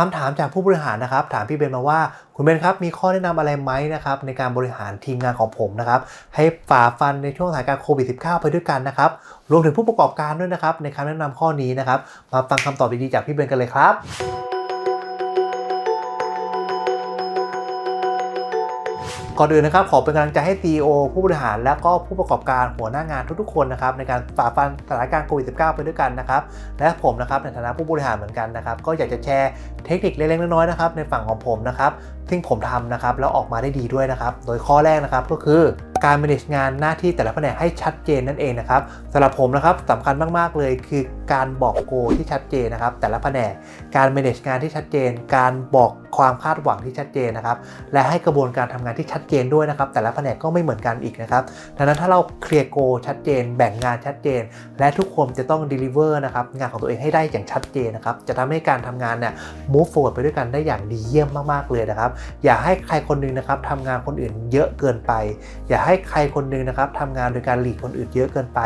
คำถามจากผู้บริหารนะครับ ถามพี่เบนมาว่า คุณเบนครับมีข้อแนะนำอะไรไหมนะครับในการบริหารทีมงานของผมนะครับให้ฝ่าฟันในช่วงสถานการณ์โควิด -19 ไปด้วยกันนะครับรวมถึงผู้ประกอบการด้วยนะครับในคำแนะนำข้อนี้นะครับมาฟังคำตอบดีๆจากพี่เบนกันเลยครับ ก่อนอื่นนะครับขอเป็นกำลังใจให้ CEO ผู้บริหาร และก็ผู้ประกอบการหัวหน้างานทุกๆคนนะครับในการฝ่าฟันสถานการณ์โควิด -19 ไปด้วยกันนะครับและผมนะครับในฐานะผู้บริหารเหมือนกันนะครับก็อยากจะแชร์เทคนิคเล็กๆน้อยๆนะครับในฝั่งของผมนะครับ ซึ่งผมทำนะครับแล้วออกมาได้ดีด้วยนะครับ โดยข้อแรกนะครับก็คือการ manage งานหน้าที่แต่ละแผนกให้ชัดเจนนั่นเองนะครับสำหรับผมนะครับสำคัญมากๆเลยคือการบอกโกที่ชัดเจนนะครับ แต่ละแผนกการ manage งานที่ชัดเจน การบอกความคาดหวังที่ชัดเจนนะครับ และให้กระบวนการทำงานที่ชัดเจนด้วยนะครับ แต่ละแผนกก็ไม่เหมือนกันอีกนะครับดังนั้นถ้าเราเคลียร์โกชัดเจน แบ่งงานชัดเจน และทุกคนจะต้อง deliver นะครับงานของตัวเองให้ได้อย่างชัดเจนนะครับจะทำให้การทำงานเนี่ย move forward ไปด้วยกันได้อย่างดีเยี่ยมมากๆเลยนะครับอย่าให้ใครคนหนึงนะครับทำงานคนอื่นเยอะเกินไป อย่าให้ใครคนหนึงนะครับทำงานโดยการหลีกคนอื่นเยอะเกินไป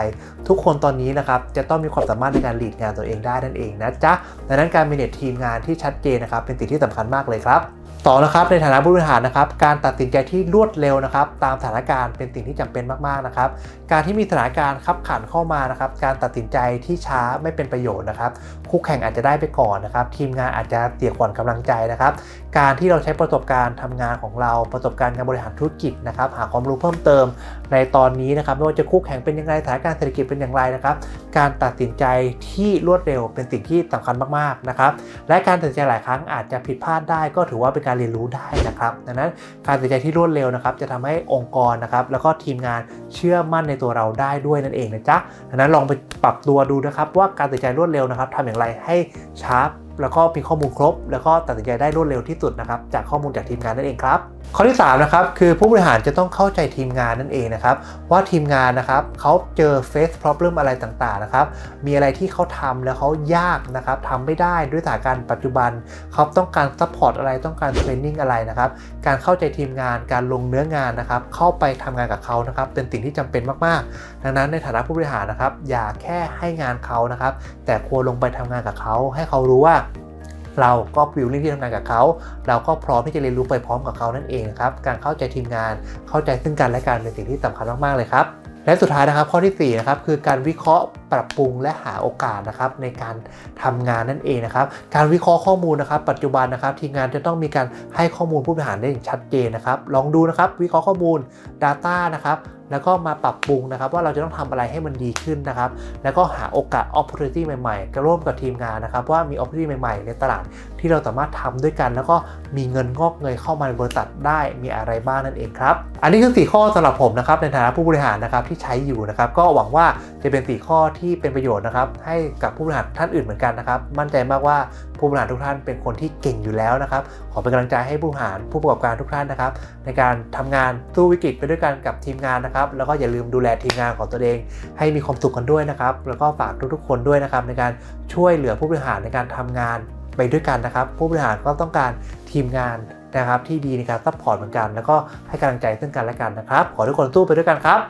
ทุกคนตอนนี้นะครับจะต้องมีความสามารถในการหลีดงานตัวเองได้นั่นเองนะจ๊ะดังนั้นการมีเนตทีมงานที่ชัดเจนนะครับเป็นสิ่งที่สำคัญมากเลยครับ ต่อนะครับในฐานะผู้บริหารนะครับการตัดสินใจที่รวดเร็วนะครับตามสถานการณ์เป็นสิ่งที่จำเป็นมากๆนะครับการที่มีสถานการณ์ขับขันเข้ามานะครับการตัดสินใจที่ช้าไม่เป็นประโยชน์นะครับคู่แข่งอาจจะได้ไปก่อนนะครับทีมงานอาจจะเสียขวัญกำลังใจนะครับการที่เราใช้ประสบการณ์ทำงานของเราประสบการณ์การบริหารธุรกิจนะครับหาความรู้เพิ่มเติมในตอนนี้นะครับไม่ว่าจะคู่แข่งเป็นยังไงสถานการณ์เศรษฐกิจเป็นอย่างไรนะครับการตัดสินใจที่รวดเร็วเป็นสิ่งที่สำคัญมากๆนะครับและการตัดสินใจหลายครั้งอาจจะผิดพลาดได้ก็ถือว่าเป็นการเรียนรู้ได้นะครับ ดังนั้นการตัดใจที่รวดเร็วนะครับ จะทำให้องค์กรนะครับ แล้วก็ทีมงานเชื่อมั่นในตัวเราได้ด้วยนั่นเองนะจ๊ะดังนั้นลองไปปรับตัวดูนะครับ ว่าการตัดใจรวดเร็วนะครับทำอย่างไรให้ชาร์ปแล้วก็มีข้อมูลครบ แล้วก็ตัดสินใจได้รวดเร็วที่สุดนะครับ จากข้อมูลจากทีมงานนั่นเองครับ ข้อที่3นะครับคือผู้บริหารจะต้องเข้าใจทีมงานนั่นเองนะครับว่าทีมงานนะครับเขาเจอ face problem อะไรต่างๆนะครับมีอะไรที่เขาทำแล้วเขายากนะครับทำไม่ได้ด้วยสถานการณ์ปัจจุบันเขาต้องการซัพพอร์ตอะไรต้องการเทรนนิ่งอะไรนะครับการเข้าใจทีมงานการลงเนื้องานนะครับเข้าไปทำงานกับเขานะครับเป็นสิ่งที่จำเป็นมากๆ ดังนั้นในฐานะผู้บริหารนะครับอย่าแค่ให้งานเขานะครับแต่ควรลงไปทำงานกับเขาให้เขารู้ว่า เราก็วิวลิ่งที่ทำงานกับเขา เราก็พร้อมที่จะเรียนรู้ไปพร้อมกับเขานั่นเองนะครับ การเข้าใจทีมงาน เข้าใจซึ่งกันและกันเป็นสิ่งที่สำคัญมากๆเลยครับและสุดท้ายนะครับข้อที่4นะครับคือการวิเคราะห์ปรับปรุงและหาโอกาสนะครับในการทำงานนั่นเองนะครับการวิเคราะห์ข้อมูลนะครับ ปัจจุบันนะครับทีมงานจะต้องมีการให้ข้อมูลผู้บริหารได้อย่างชัดเจนนะครับลองดูนะครับวิเคราะห์ข้อมูล Data นะครับ แล้วก็มาปรับปรุงนะครับว่าเราจะต้องทำอะไรให้มันดีขึ้นนะครับ แล้วก็หาโอกาส opportunity ใหม่ๆจะร่วมกับทีมงานนะครับ ว่ามี opportunity ใหม่ๆ ในตลาดที่เราสามารถทำด้วยกัน แล้วก็มีเงินงอกเงยเข้ามาในบริษัทได้มีอะไรบ้างนั่นเองครับ อันนี้คือ 4 ข้อสำหรับผมนะครับในฐานะผู้บริหารนะครับที่ใช้อยู่นะครับก็หวังว่าจะเป็น 4 ข้อที่เป็นประโยชน์นะครับให้กับผู้บริหารท่านอื่นเหมือนกันนะครับ มั่นใจมากว่า ผู้บริหารทุกท่านเป็นคนที่เก่งอยู่แล้วนะครับ ขอเป็นกำลังใจให้ผู้บริหารผู้ประกอบการทุกท่านนะครับ ในการทำงานสู้วิกฤตไปด้วยกันกับทีมงานนะครับ แล้วก็อย่าลืมดูแลทีมงานของตัวเอง ให้มีความสุขกันด้วยนะครับ แล้วก็ฝากทุกๆ คนด้วยนะครับ ในการช่วยเหลือผู้บริหารในการทำงานไปด้วยกันนะครับ ผู้บริหารก็ต้องการทีมงานนะครับที่ดีในการซัพพอร์ตเหมือนกัน แล้วก็ให้กำลังใจซึ่งกันและกันนะครับ ขอทุกคนสู้ไปด้วยกันครับ